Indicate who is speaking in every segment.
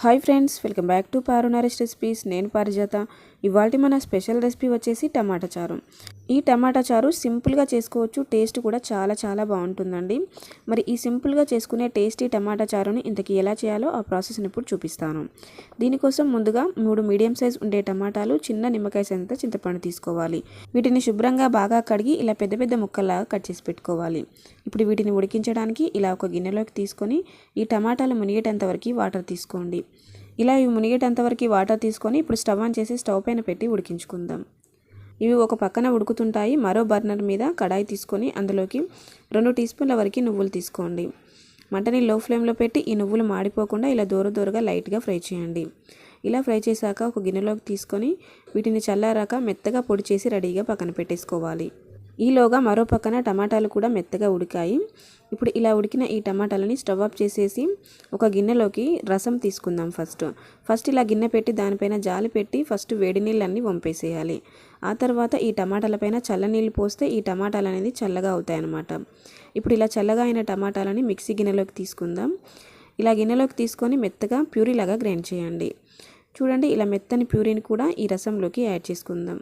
Speaker 1: Hi friends welcome back to Paru recipes. నేను పారిజాత. ఇవాళ మన స్పెషల్ రెసిపీ వచ్చేసి టమాటా చారు. ఈ టమాటా చారు సింపుల్గా చేసుకోవచ్చు టేస్ట్ కూడా చాలా చాలా బాగుంటుందండి. మరి ఈ సింపుల్గా చేసుకునే టేస్టీ టమాటా చారుని ఇంతకీ ఎలా చేయాలో ఆ ప్రాసెస్ని ఇప్పుడు చూపిస్తాను. దీనికోసం ముందుగా మూడు మీడియం సైజ్ ఉండే టమాటాలు చిన్న నిమ్మకాయ సంత చింతపండు తీసుకోవాలి. వీటిని శుభ్రంగా బాగా కడిగి ఇలా పెద్ద పెద్ద ముక్కల్లాగా కట్ చేసి పెట్టుకోవాలి. ఇప్పుడు వీటిని ఉడికించడానికి ఇలా ఒక గిన్నెలోకి తీసుకొని ఈ టమాటాలు మునిగేటంత వరకు వాటర్ తీసుకోండి. ఇలా ఇవి మునిగేటంతవరకు వాటర్ తీసుకొని ఇప్పుడు స్టవ్ ఆన్ చేసి స్టవ్ పైన పెట్టి ఉడికించుకుందాం. ఇవి ఒక పక్కన ఉడుకుతుంటాయి. మరో బర్నర్ మీద కడాయి తీసుకొని అందులోకి రెండు టీ స్పూన్ల వరకు నువ్వులు తీసుకోండి. మంటని లో ఫ్లేమ్లో పెట్టి ఈ నువ్వులు మాడిపోకుండా ఇలా దూర దూరగా లైట్గా ఫ్రై చేయండి. ఇలా ఫ్రై చేశాక ఒక గిన్నెలోకి తీసుకొని వీటిని చల్లారాక మెత్తగా పొడి చేసి రెడీగా పక్కన పెట్టేసుకోవాలి. ఈలోగా మరో పక్కన టమాటాలు కూడా మెత్తగా ఉడికాయి. ఇప్పుడు ఇలా ఉడికిన ఈ టమాటాలని స్టవ్ ఆఫ్ చేసేసి ఒక గిన్నెలోకి రసం తీసుకుందాం ఫస్ట్. ఫస్ట్ ఇలా గిన్నె పెట్టి దానిపైన జాలి పెట్టి ఫస్ట్ వేడి నీళ్ళన్నీ వంపేసేయాలి. ఆ తర్వాత ఈ టమాటాలపైన చల్లనీళ్ళు పోస్తే ఈ టమాటాలు అనేది చల్లగా అవుతాయి అన్నమాట ఇప్పుడు ఇలా చల్లగా అయిన టమాటాలని మిక్సీ గిన్నెలోకి తీసుకుందాం. ఇలా గిన్నెలోకి తీసుకొని మెత్తగా ప్యూరీలాగా గ్రైండ్ చేయండి. చూడండి ఇలా మెత్తని ప్యూరీని కూడా ఈ రసంలోకి యాడ్ చేసుకుందాం.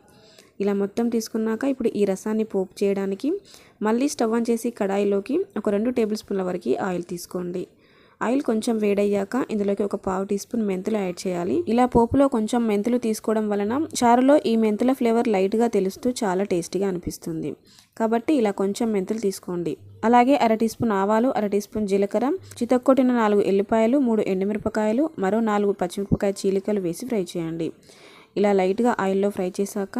Speaker 1: ఇలా మొత్తం తీసుకున్నాక ఇప్పుడు ఈ రసాన్ని పోపు చేయడానికి మళ్ళీ స్టవ్ ఆన్ చేసి కడాయిలోకి ఒక రెండు టేబుల్ స్పూన్ల వరకు ఆయిల్ తీసుకోండి. ఆయిల్ కొంచెం వేడయ్యాక ఇందులోకి ఒక పావు టీ స్పూన్ మెంతులు యాడ్ చేయాలి. ఇలా పోపులో కొంచెం మెంతులు తీసుకోవడం వలన చారులో ఈ మెంతుల ఫ్లేవర్ లైట్గా తెలుస్తూ చాలా టేస్టీగా అనిపిస్తుంది. కాబట్టి ఇలా కొంచెం మెంతులు తీసుకోండి. అలాగే అర టీ స్పూన్ ఆవాలు అర టీ స్పూన్ జీలకర్ర చితక్కొట్టిన నాలుగు ఎల్లిపాయలు మూడు ఎండుమిరపకాయలు మరో నాలుగు పచ్చిమిరపకాయ చీలికలు వేసి ఫ్రై చేయండి. ఇలా లైట్గా ఆయిల్లో ఫ్రై చేశాక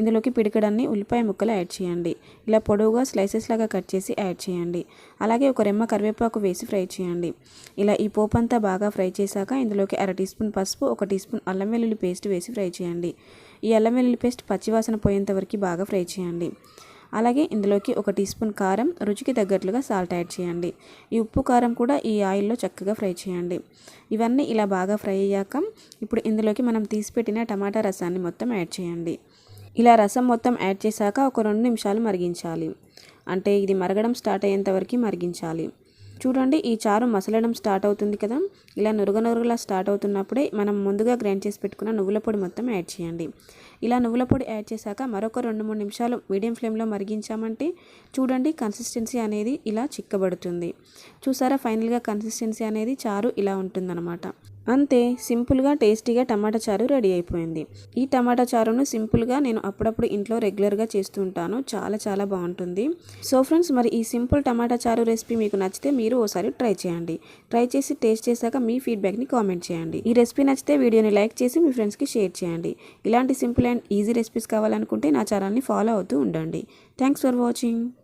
Speaker 1: ఇందులోకి పిడికడన్ని ఉల్లిపాయ ముక్కలు యాడ్ చేయండి. ఇలా పొడవుగా స్లైసెస్ లాగా కట్ చేసి యాడ్ చేయండి. అలాగే ఒక రెమ్మ కరివేపాకు వేసి ఫ్రై చేయండి. ఇలా ఈ పోపు అంతా బాగా ఫ్రై చేశాక ఇందులోకి అర టీ స్పూన్ పసుపు ఒక టీ స్పూన్ అల్లం వెల్లుల్లి పేస్ట్ వేసి ఫ్రై చేయండి. ఈ అల్లం వెల్లుల్లి పేస్ట్ పచ్చివాసన పోయేంత వరకు బాగా ఫ్రై చేయండి. అలాగే ఇందులోకి ఒక టీ స్పూన్ కారం రుచికి తగ్గట్లుగా సాల్ట్ యాడ్ చేయండి. ఈ ఉప్పు కారం కూడా ఈ ఆయిల్లో చక్కగా ఫ్రై చేయండి. ఇవన్నీ ఇలా బాగా ఫ్రై అయ్యాక ఇప్పుడు ఇందులోకి మనం తీసిపెట్టిన టమాటా రసాన్ని మొత్తం యాడ్ చేయండి. ఇలా రసం మొత్తం యాడ్ చేశాక ఒక రెండు నిమిషాలు మరిగించాలి. అంటే ఇది మరగడం స్టార్ట్ అయ్యేంత వరకు మరిగించాలి. చూడండి ఈ చారు మసలడం స్టార్ట్ అవుతుంది కదా. ఇలా నురుగ నురుగలా స్టార్ట్ అవుతున్నప్పుడే మనం ముందుగా గ్రైండ్ చేసి పెట్టుకున్న నువ్వుల పొడి మొత్తం యాడ్ చేయండి. ఇలా నువ్వుల పొడి యాడ్ చేశాక మరొక రెండు మూడు నిమిషాలు మీడియం ఫ్లేమ్లో మరిగించామంటే చూడండి కన్సిస్టెన్సీ అనేది ఇలా చిక్కబడుతుంది. చూసారా ఫైనల్గా కన్సిస్టెన్సీ అనేది చారు ఇలా ఉంటుందన్నమాట. అంతే సింపుల్గా టేస్టీగా టమాటా చారు రెడీ అయిపోయింది. ఈ టమాటా చారును సింపుల్గా నేను అప్పుడప్పుడు ఇంట్లో రెగ్యులర్గా చేస్తూ ఉంటాను. చాలా చాలా బాగుంటుంది. సో ఫ్రెండ్స్ మరి ఈ సింపుల్ టమాటా చారు రెసిపీ మీకు నచ్చితే మీరు ఓసారి ట్రై చేయండి. ట్రై చేసి టేస్ట్ చేశాక మీ ఫీడ్బ్యాక్ని కామెంట్ చేయండి. ఈ రెసిపీ నచ్చితే వీడియోని లైక్ చేసి మీ ఫ్రెండ్స్కి షేర్ చేయండి. ఇలాంటి సింపుల్ అండ్ ఈజీ రెసిపీస్ కావాలనుకుంటే నా ఛానల్ని ఫాలో అవుతూ ఉండండి. Thanks for watching.